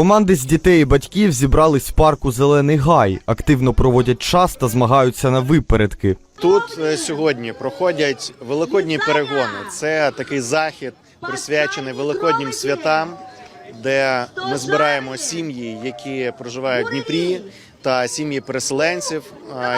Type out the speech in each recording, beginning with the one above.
Команди з дітей і батьків зібрались в парку Зелений Гай, активно проводять час та змагаються на випередки. Тут е, сьогодні проходять великодні перегони. Це такий захід, присвячений великоднім святам, де ми збираємо сім'ї, які проживають в Дніпрі, та сім'ї переселенців,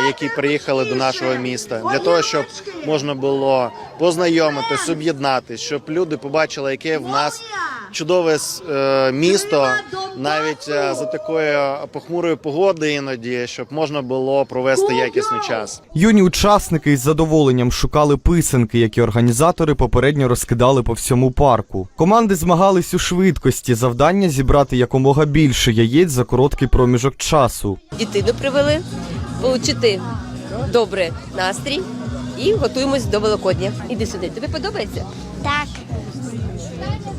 які приїхали до нашого міста, для того, щоб можна було познайомитись, об'єднатись, щоб люди побачили, яке в нас чудове е, місто, навіть е, за такої похмурої погоди, іноді, щоб можна було провести якісний час. Юні учасники із задоволенням шукали писанки, які організатори попередньо розкидали по всьому парку. Команди змагались у швидкості, завдання зібрати якомога більше яєць за короткий проміжок часу. дитину привели, отримати добрий настрій і готуємось до Великодня. Іди сюди. Тобі подобається? Так.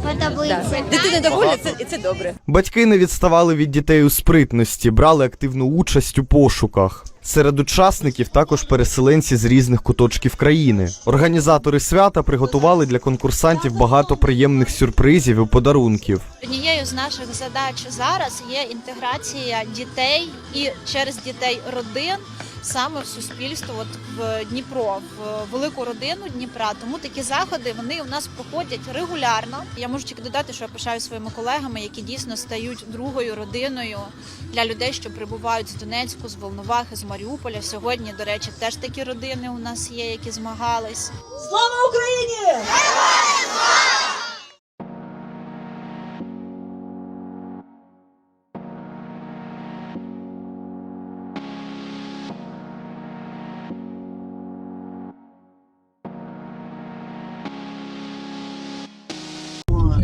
Подобається. Дитина довольна, це, і це добре. Батьки не відставали від дітей у спритності, брали активну участь у пошуках. Серед учасників також переселенці з різних куточків країни. Організатори свята приготували для конкурсантів багато приємних сюрпризів і подарунків. Однією з наших задач зараз є інтеграція дітей і через дітей родин саме в суспільство, от в Дніпро, в велику родину Дніпра. Тому такі заходи вони у нас проходять регулярно. Я можу тільки додати, що я пишаю своїми колегами, які дійсно стають другою родиною для людей, що прибувають з Донецьку, з Волновахи, з Маріуполя. Сьогодні, до речі, теж такі родини у нас є, які змагались. Слава Україні!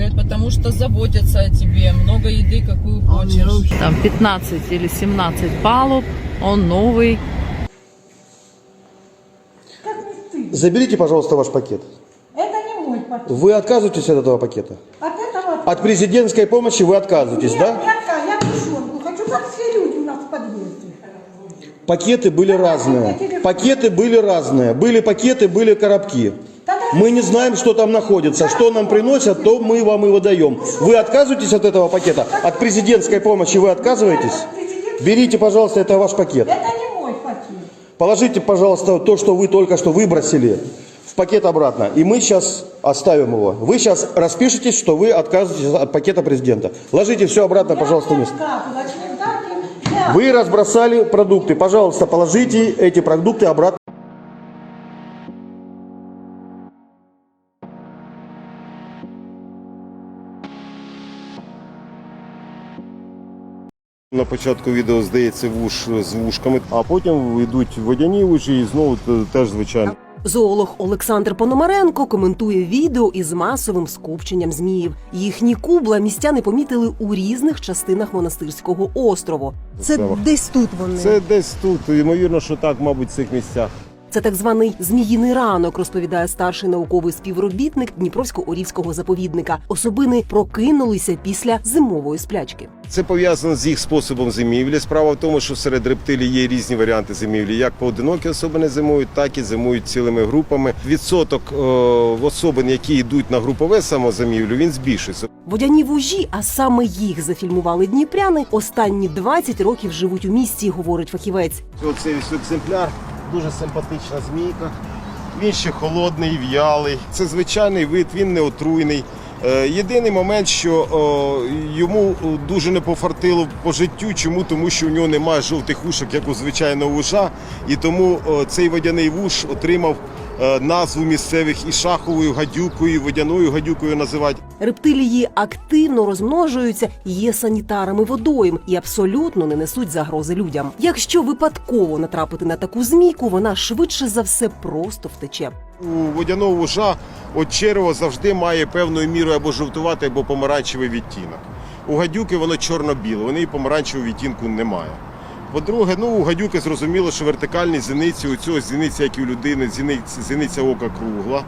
Говорят, потому что заботятся о тебе, много еды, какую хочешь. Там 15 или 17 палуб, он новый. Заберите, пожалуйста, ваш пакет. Это не мой пакет. Вы отказываетесь от этого пакета? От этого... От президентской помощи вы отказываетесь, Нет, да? я, отка- я тушенку хочу, как все люди у нас в подъезде. Пакеты были разные. Пакеты были разные. Были пакеты, были коробки. Мы не знаем, что там находится. Что нам приносят, то мы вам и выдаем. Вы отказываетесь от этого пакета? От президентской помощи вы отказываетесь? Берите, пожалуйста, это ваш пакет. Это не мой пакет. Положите, пожалуйста, то, что вы только что выбросили, в пакет обратно. И мы сейчас оставим его. Вы сейчас распишитесь, что вы отказываетесь от пакета президента. Ложите все обратно, пожалуйста, вниз. Я- Вы разбросали продукты. Пожалуйста, положите эти продукты обратно. На початку відео здається вуш з вушками, а потім йдуть водяні вуші і знову теж звичайно. Зоолог Олександр Пономаренко коментує відео із масовим скупченням зміїв. Їхні кубла містяни помітили у різних частинах монастирського острову. Це Це- десь тут вони. Це десь тут. Ймовірно, що так, мабуть, в цих місцях. Це так званий зміїний ранок, розповідає старший науковий співробітник Дніпровсько-Орівського заповідника. Особини прокинулися після зимової сплячки. Це пов'язано з їх способом зимівлі. Справа в тому, що серед рептилій є різні варіанти зимівлі. Як поодинокі особини зимують, так і зимують цілими групами. Відсоток е, особин, які йдуть на групове самозимівлю, він збільшується. Водяні вужі, а саме їх зафільмували дніпряни. Останні 20 років живуть у місті, говорить фахівець. Оцей екземпляр дуже симпатична змійка. Він ще холодний, в'ялий. Це звичайний вид, він не отруйний. Е, Єдиний момент, що о, йому дуже не пофартило по життю. Чому? Тому що у нього немає жовтих ушок, як у звичайного вужа. І тому цей водяний вуш отримав е, назву місцевих і шаховою гадюкою, і водяною гадюкою називають. Рептилії активно розмножуються, є санітарами водойм і абсолютно не несуть загрози людям. Якщо випадково натрапити на таку змійку, вона швидше за все просто втече. У водяного вужа от черево завжди має певною мірою або жовтуватий, або помаранчевий відтінок. У гадюки воно чорно-біле, вони і помаранчевого відтінку немає. По-друге, ну у гадюки зрозуміло, що вертикальні зіниці, у цього зіниця, як і у людини, зіниця, зіниця ока кругла.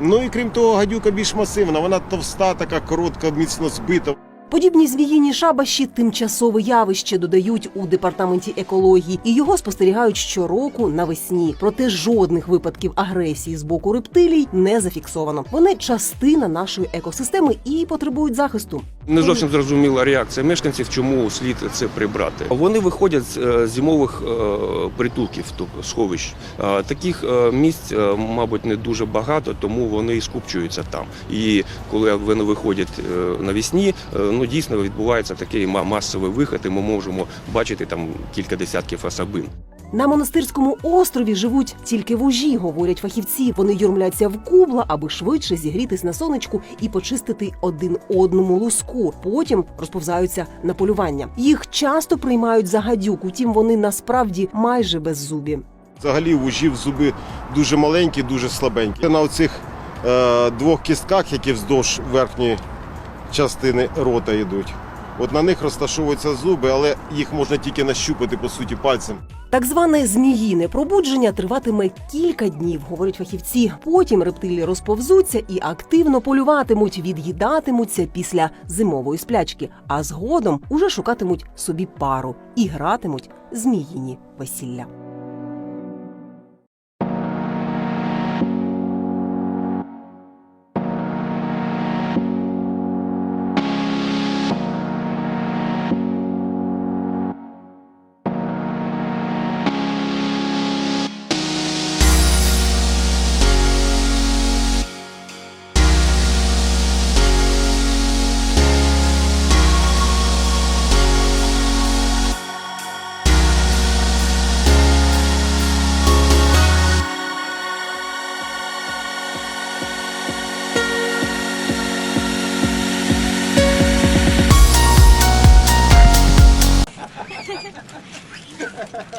Ну і крім того, гадюка більш масивна, вона товста, така коротка, міцно збита. Подібні звіїні шабаші тимчасове явище додають у департаменті екології, і його спостерігають щороку навесні. Проте жодних випадків агресії з боку рептилій не зафіксовано. Вони частина нашої екосистеми і потребують захисту. Не зовсім зрозуміла реакція мешканців, чому слід це прибрати. Вони виходять з е, зимових е, притулків, тобто сховищ. Е, Таких місць, мабуть, не дуже багато, тому вони скупчуються там. І коли вони виходять навесні, ну дійсно відбувається такий масовий вихід, і ми можемо бачити там кілька десятків особин. На монастирському острові живуть тільки вужі, говорять фахівці. Вони юрмляться в кубла, аби швидше зігрітись на сонечку і почистити один одному луску. Потім розповзаються на полювання. Їх часто приймають за гадюк, утім вони насправді майже беззубі. Взагалі вужів зуби дуже маленькі, дуже слабенькі. На оцих е, двох кістках, які вздовж верхньої частини рота йдуть. От на них розташовуються зуби, але їх можна тільки нащупати по суті пальцем. Так зване зміїне пробудження триватиме кілька днів, говорять фахівці. Потім рептилії розповзуться і активно полюватимуть, від'їдатимуться після зимової сплячки, а згодом уже шукатимуть собі пару і гратимуть зміїні весілля.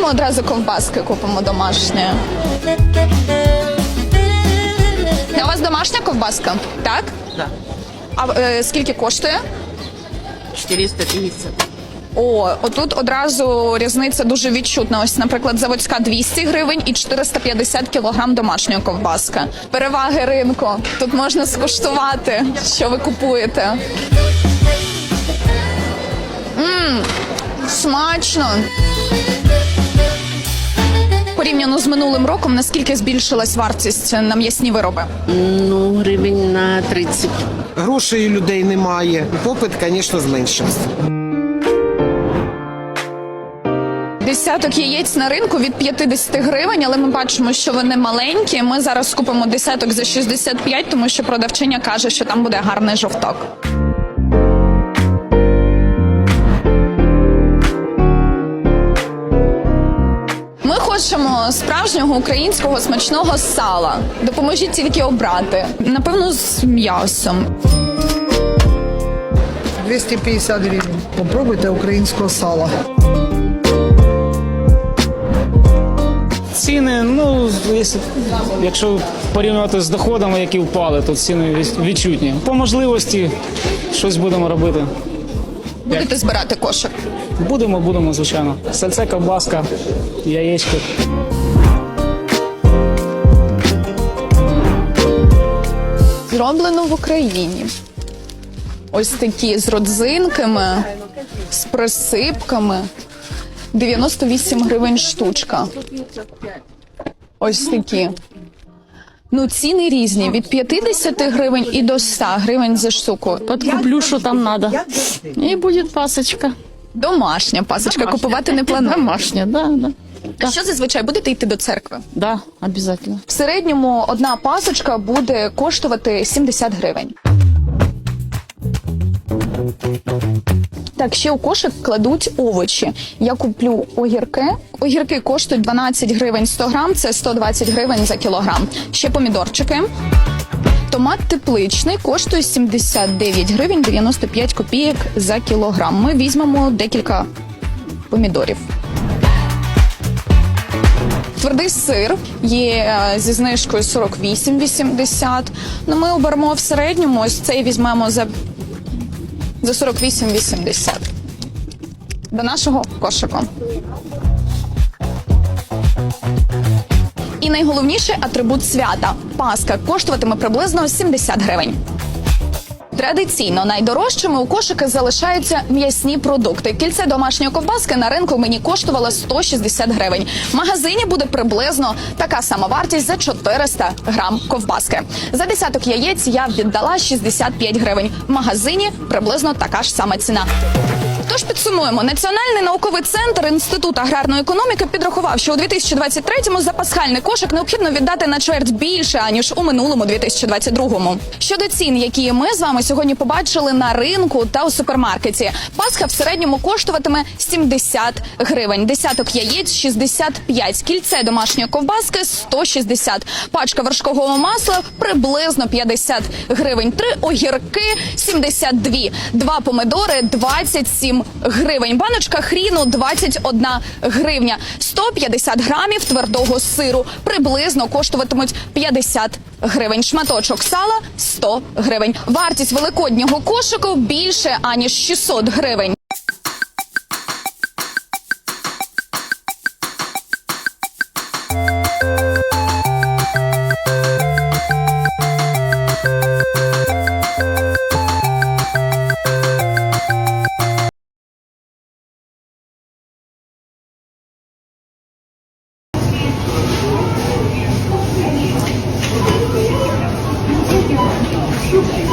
Ходімо одразу ковбаски купимо домашні. У вас домашня ковбаска? Так? Да. А е, скільки коштує? 450. О, отут одразу різниця дуже відчутна. Ось, наприклад, заводська 200 гривень і 450 кілограм домашньої ковбаски. Переваги ринку. Тут можна скуштувати, що ви купуєте. Мм, смачно. Порівняно з минулим роком, наскільки збільшилась вартість на м'ясні вироби? Ну, гривень на 30. Грошей у людей немає. Попит, звісно, зменшився. Десяток яєць на ринку від 50 гривень, але ми бачимо, що вони маленькі. Ми зараз купимо десяток за 65, тому що продавчиня каже, що там буде гарний жовток. Хочемо справжнього українського смачного сала. Допоможіть тільки обрати. Напевно, з м'ясом. 250 гривень. Попробуйте українського сала. Ціни, ну якщо- якщо порівнювати з доходами, які впали, то ціни від- відчутні. По можливості щось будемо робити. Будете збирати кошик. Будемо, будемо, звичайно. Сальце, ковбаска, яєчко. Зроблено в Україні. Ось такі з родзинками, з присипками. 98 гривень штучка. Ось такі. Ну, ціни різні від 50 гривень і до 100 гривень за штуку. Подкуплю, что там надо. И будет пасочка. Домашня пасочка купувати не планую. Домашняя, да, да. А що зазвичай будете йти до церкви? Да, обязательно. В середньому одна пасочка буде коштувати 70 гривень. Так, ще у кошик кладуть овочі. Я куплю огірки. Огірки коштують 12 гривень 100 грам, це 120 гривень за кілограм. Ще помідорчики. Томат тепличний коштує 79 гривень 95 копійок за кілограм. Ми візьмемо декілька помідорів. Твердий сир є е, зі знижкою 48,80. Ну, ми оберемо в середньому. Ось цей візьмемо за, за 48,80. До нашого кошику. І найголовніший атрибут свята паска коштуватиме приблизно 70 гривень. Традиційно найдорожчими у кошики залишаються м'ясні продукти. Кільце домашньої ковбаски на ринку мені коштувало 160 гривень. В магазині буде приблизно така сама вартість за 400 грам ковбаски. За десяток яєць я віддала 65 гривень. В магазині приблизно така ж сама ціна. Тож підсумуємо, Національний науковий центр Інститут аграрної економіки підрахував, що у 2023-му за пасхальний кошик необхідно віддати на чверть більше аніж у минулому 2022-му. Щодо цін, які ми з вами сьогодні побачили на ринку та у супермаркеті, пасха в середньому коштуватиме 70 гривень, десяток яєць 65, кільце домашньої ковбаски 160, пачка вершкового масла приблизно 50 гривень, три огірки 72, два помидори 27 гривень, баночка хріну 21 гривня, 150 грамів твердого сиру приблизно коштуватимуть 50 гривень, шматочок сала 100 гривень. Вартість великоднього кошику більше аніж 600 гривень. Shoot me.